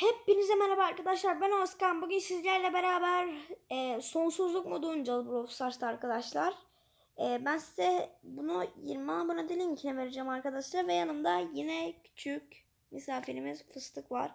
Hepinize merhaba arkadaşlar. Ben Özkan. Bugün sizlerle beraber e, sonsuzluk modu oynayacağız Brawl Stars'ta arkadaşlar. E, ben size bunu 20 abonede linkine vereceğim arkadaşlar. Ve yanımda yine küçük misafirimiz Fıstık var.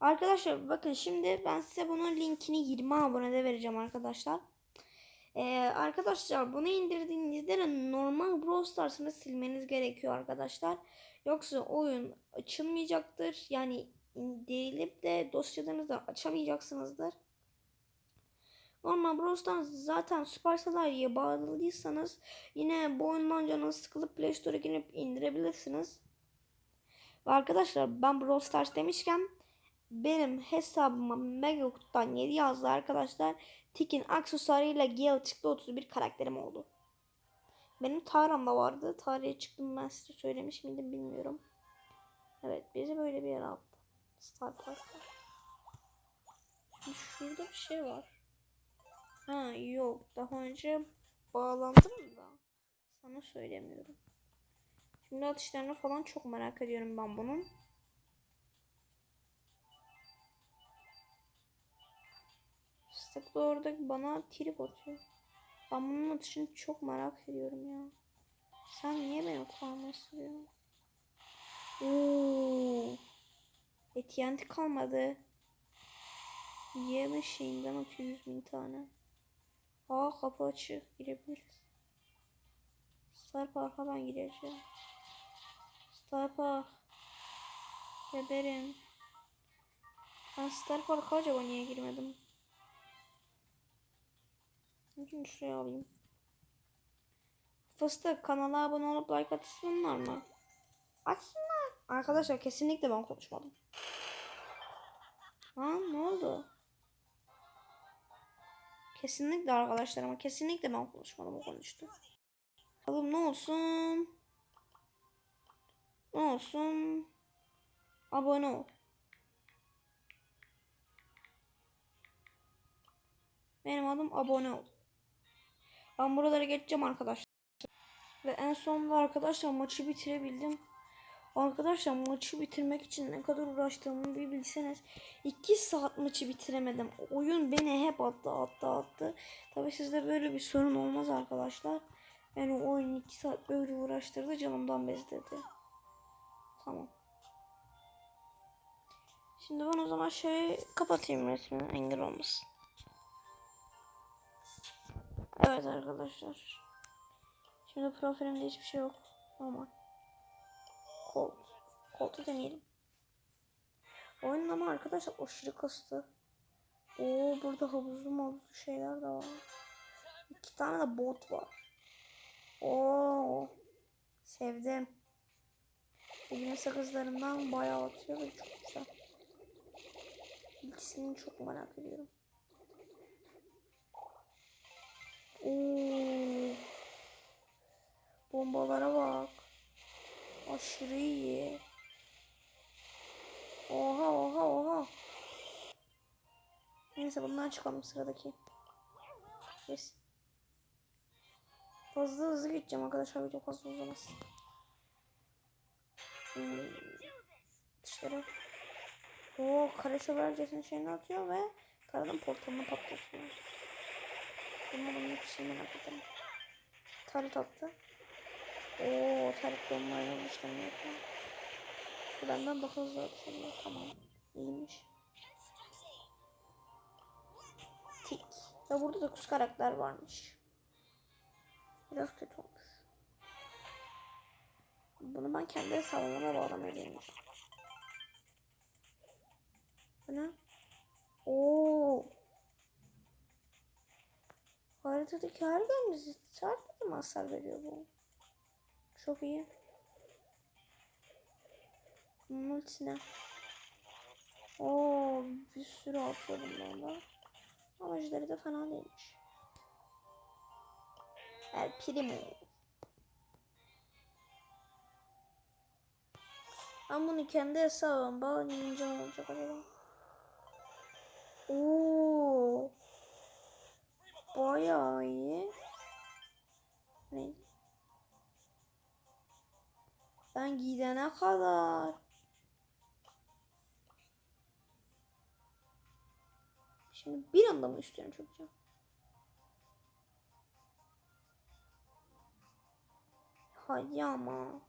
Arkadaşlar bakın şimdi ben size bunun linkini 20 abonede vereceğim arkadaşlar. E, arkadaşlar bunu indirdiğinizde de normal Brawl Stars'ını silmeniz gerekiyor arkadaşlar. Yoksa oyun açılmayacaktır. Yani indirilip de dosyalarınızı açamayacaksınızdır. Normal Stars zaten Supercell'e bağlıysanız yine bu oyundan canınız sıkılıp Play Store'a girip indirebilirsiniz. Ve arkadaşlar ben Brawl Stars demişken benim hesabıma Megakutu'dan 7 yazdı arkadaşlar. Tik'in aksesuarıyla Gale çıktı 31 karakterim oldu. Benim Taram da vardı. Tarihe çıktım ben size söylemiş miydim bilmiyorum. Evet bizi böyle bir yere attı. Star Park'ta. Şurada bir şey var. Ha yok. Daha önce bağlandım da. Sana söylemiyorum. Şimdi atışlarını falan çok merak ediyorum ben bunun. Fıstık da orada bana trip atıyor. Ben bunun atışını çok merak ediyorum ya. Sen niye beni kulağıma sürüyorsun? Oo. Etiyenti kalmadı. Yeme şeyinden atıyor 100 bin tane. Aa kapı açık. Girebiliriz. Star Park'a ben gireceğim. Star Park. Geberim. Ben Star Park'a acaba niye girmedim? Şimdi şuraya alayım. Fıstık kanala abone olup like atsınlar mı? Açsınlar. Arkadaşlar kesinlikle ben konuşmadım. Ha ne oldu? Kesinlikle arkadaşlar ama kesinlikle ben konuşmadım o konuştu. Bakalım ne olsun? Ne olsun? Abone ol. Benim adım abone ol. Ben buralara geçeceğim arkadaşlar. Ve en sonunda arkadaşlar maçı bitirebildim. Arkadaşlar maçı bitirmek için ne kadar uğraştığımı bir bilseniz. 2 saat maçı bitiremedim. Oyun beni hep attı attı attı. Tabi sizde böyle bir sorun olmaz arkadaşlar. Yani oyun 2 saat böyle uğraştırdı canımdan bezdirdi. Tamam. Şimdi ben o zaman şey kapatayım resmini engel olmasın. Evet arkadaşlar. Şimdi profilimde hiçbir şey yok. Normal. Colt. Colt'u deneyelim. Oyunun ama arkadaşlar aşırı kastı. Oo burada havuzlu mavuzlu şeyler de var. İki tane de bot var. Oo sevdim. Bugün sakızlarından bayağı atıyor ve çok güzel. İkisini çok merak ediyorum. Oo. Bombalara bak. Aşırı iyi. Oha oha oha. Neyse bundan çıkalım sıradaki. Yes. Fazla hızlı gideceğim arkadaşlar video fazla uzamaz. Hmm. Dışarı. Oo kare şövalyesinin şeyini atıyor ve karadan portalını patlatıyor. Bunun bunun ikisini merak ederim. Tarit attı. Oo tarik donmayla işlemi yapıyor. Bu benden daha hızlı atıyor. Tamam. İyiymiş. Tik. Ve burada 9 karakter varmış. Biraz kötü olmuş. Bunu ben kendi hesabıma bağlamaya deneyeceğim. Bu ne? Oo. Haritadaki her gemimizi haritada mı hasar veriyor bu? Çok iyi. Bunun ultisine. Oo, bir sürü atıyor bundan da. Amacıları da fena değilmiş. El Primo. Ben bunu kendi hesabıma bağlayınca ne olacak acaba? Oo. Bayağı iyi. Ne? Ben gidene kadar. Şimdi bir anda mı üstüne çökeceğim? Hadi ama.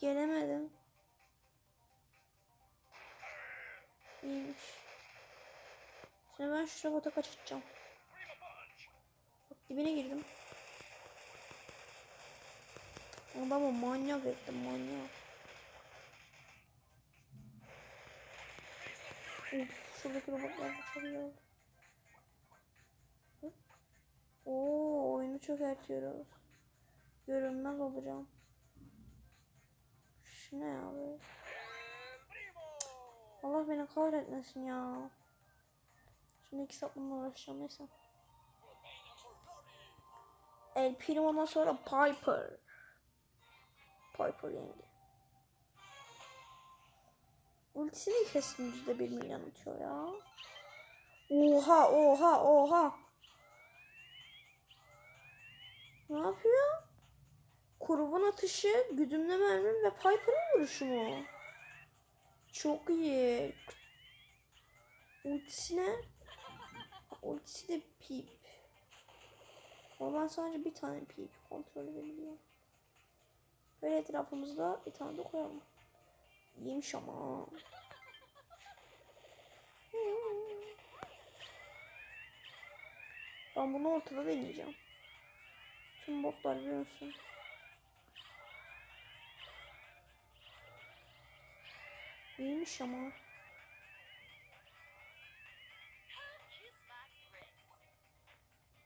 Gelemedim. İyiymiş. Şimdi ben şu robota kaçıracağım. Bak dibine girdim. Adamı manyak ettim manyak. Uf, şuradaki robotlar. Hı? Oo, oyunu çökertiyoruz. Görünmez olacağım. Şu ne ya böyle? Allah beni kahretmesin ya. Şimdi iki bununla uğraşacağım neyse. El Primo'dan sonra Piper. Piper yendi. Ultisini kesin yüzde bir milyon atıyor ya. Oha oha oha. Ne yapıyor? Kurban atışı, güdümlü mermi ve Piper'ın vuruşu mu? Çok iyi. Ultisi ne? Ha, Ultisi de pip. Ben sadece bir tane pip kontrol edebiliyorum. Böyle etrafımızda bir tane de koyalım. İyiymiş ama. Ben bunu ortada deneyeceğim. Tüm botlar görünsün. İyiymiş ama.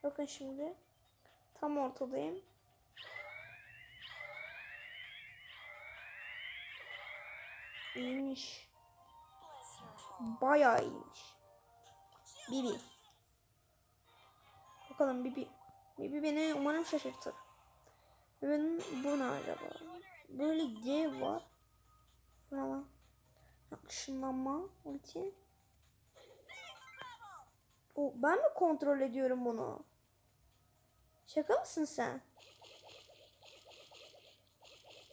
Bakın şimdi. Tam ortadayım. İyiymiş. Bayağı iyiymiş. Bibi. Bakalım Bibi. Bibi beni umarım şaşırtır. Benim bu ne acaba? Böyle dev var. Lan? Işınlanma. Ulti. O, ben mi kontrol ediyorum bunu? Şaka mısın sen?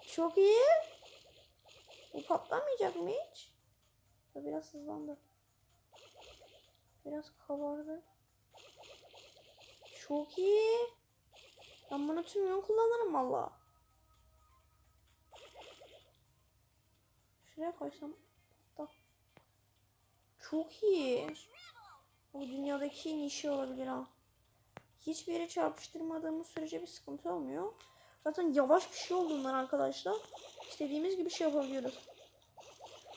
Çok iyi. Bu patlamayacak mı hiç? Biraz hızlandı. Biraz kabardı. Çok iyi. Ben bunu tüm gün kullanırım valla. Şuraya koysam. Da. Çok iyi. Bu dünyadaki en iyi şey olabilir ha. Hiçbir yere çarpıştırmadığımız sürece bir sıkıntı olmuyor. Zaten yavaş bir şey olduğundan arkadaşlar istediğimiz gibi şey yapabiliyoruz.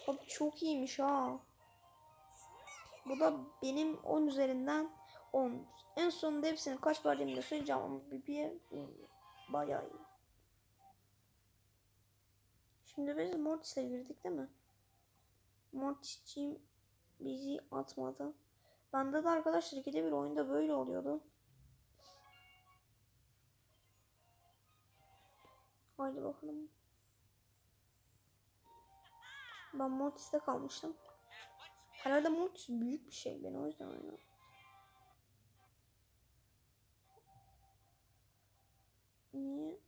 Abi çok iyiymiş ha. Bu da benim 10 üzerinden 10. En sonunda hepsini kaç verdiğimi de söyleyeceğim ama bir bayağı iyi. Şimdi biz Mortis'e girdik değil mi? Mortis'ciğim bizi atmadı. Bende de arkadaşlar ikide bir oyunda böyle oluyordu. Haydi bakalım. Ben Mortis'te kalmıştım. Herhalde Mortis büyük bir şey ben o yüzden oynuyorum. Niye?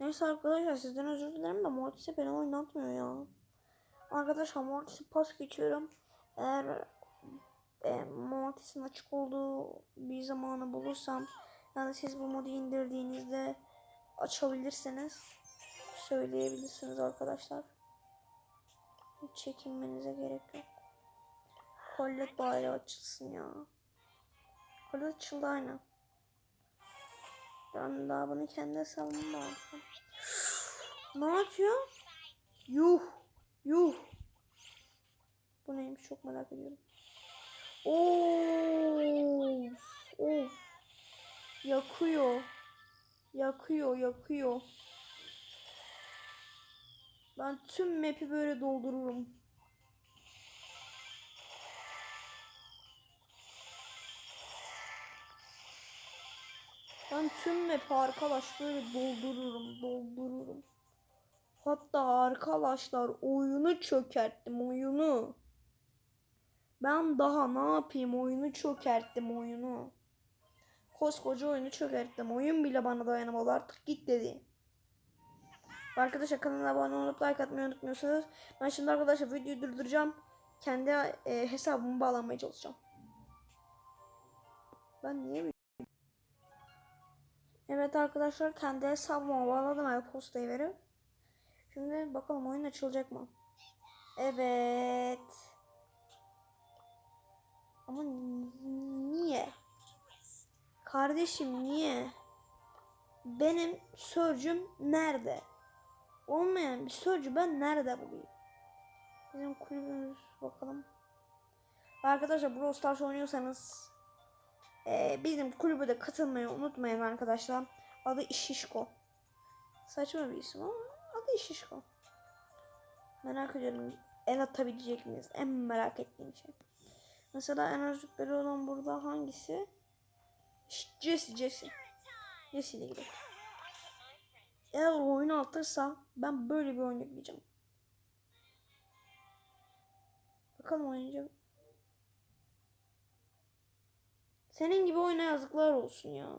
Neyse arkadaşlar sizden özür dilerim de Mortis'e beni oynatmıyor ya. Arkadaşlar Mortis'i pas geçiyorum. Eğer e, Mortis'in açık olduğu bir zamanı bulursam yani siz bu modu indirdiğinizde açabilirsiniz. Söyleyebilirsiniz arkadaşlar. Hiç çekinmenize gerek yok. Collet bari açılsın ya. Collet açıldı aynen. Ben daha bunu kendi hesabımda aldım. ne yapıyor? Yuh. Yuh. Bu neymiş çok merak ediyorum. Of. Of. Yakıyor. Yakıyor, yakıyor. Ben tüm map'i böyle doldururum. Ben tüm map'i arkadaş böyle doldururum, doldururum. Hatta arkadaşlar oyunu çökerttim, oyunu. Ben daha ne yapayım oyunu çökerttim oyunu. Koskoca oyunu çökerttim. Oyun bile bana dayanamadı artık git dedi. Arkadaşlar kanala abone olup like atmayı unutmuyorsunuz. Ben şimdi arkadaşlar videoyu durduracağım. Kendi e, hesabımı bağlamaya çalışacağım. Ben niye Evet arkadaşlar kendi hesabıma bağladım e-postayı verip. Şimdi bakalım oyun açılacak mı? Evet. Ama niye? Kardeşim niye? Benim sörcüm nerede? Olmayan bir sörcü ben nerede bulayım? Bizim kulübümüz bakalım. Arkadaşlar Brawl Stars oynuyorsanız ee, bizim kulübe de katılmayı unutmayın arkadaşlar. Adı İşişko. Saçma bir isim ama adı İşişko. Merak ediyorum el atabilecek miyiz? En merak ettiğim şey. Mesela en az rütbeli olan burada hangisi? Jesse Jesse. Jesse ile gidelim. Eğer oyunu atırsa ben böyle bir oyun yükleyeceğim. Bakalım oynayacağım. Senin gibi oyuna yazıklar olsun ya.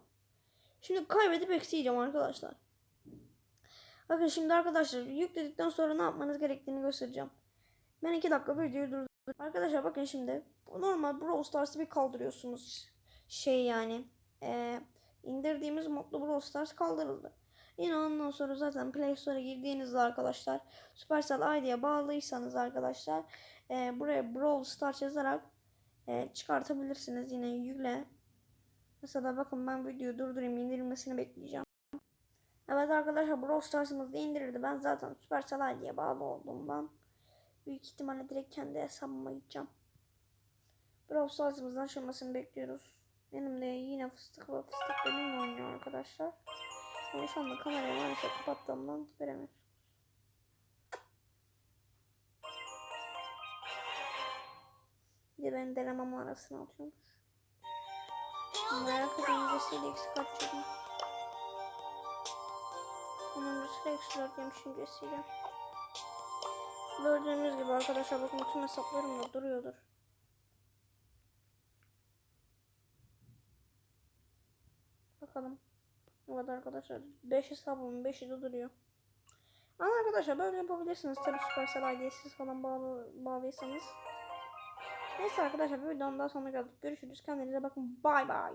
Şimdi kaybedip eksiğeceğim arkadaşlar. Bakın şimdi arkadaşlar yükledikten sonra ne yapmanız gerektiğini göstereceğim. Ben iki dakika videoyu durdurdum. Arkadaşlar bakın şimdi normal Brawl Stars'ı bir kaldırıyorsunuz. Şey yani e, indirdiğimiz modlu Brawl Stars kaldırıldı. Yine ondan sonra zaten Play Store'a girdiğinizde arkadaşlar Supercell ID'ye bağlıysanız arkadaşlar e, buraya Brawl Stars yazarak e, çıkartabilirsiniz. Yine yükle. Mesela bakın ben videoyu durdurayım indirilmesini bekleyeceğim. Evet arkadaşlar Brawl Stars'ımız da indirirdi. Ben zaten Supercell ID'ye bağlı olduğumdan büyük ihtimalle direkt kendi hesabıma gideceğim. Brawl Stars'ımızın açılmasını bekliyoruz. Benim de yine fıstık ve fıstık benimle oynuyor arkadaşlar. Ama şu anda kamerayı maalesef kapattığımdan göremiyoruz. Bir de ben denemem arasına atıyormuş. Merak edilmesiyle eksik atacağım. Sonuncusu eksi 4 yemişim cesiyle. Gördüğünüz gibi arkadaşlar bakın tüm hesaplarım da duruyordur. Bakalım. Evet arkadaşlar 5 hesabımın 5'i de duruyor. Ama arkadaşlar böyle yapabilirsiniz. Tabi Supercell ID'ye siz falan bağlı, bağlıysanız. Neyse arkadaşlar bir videonun daha sonuna geldik. Görüşürüz. Kendinize bakın. Bay bay.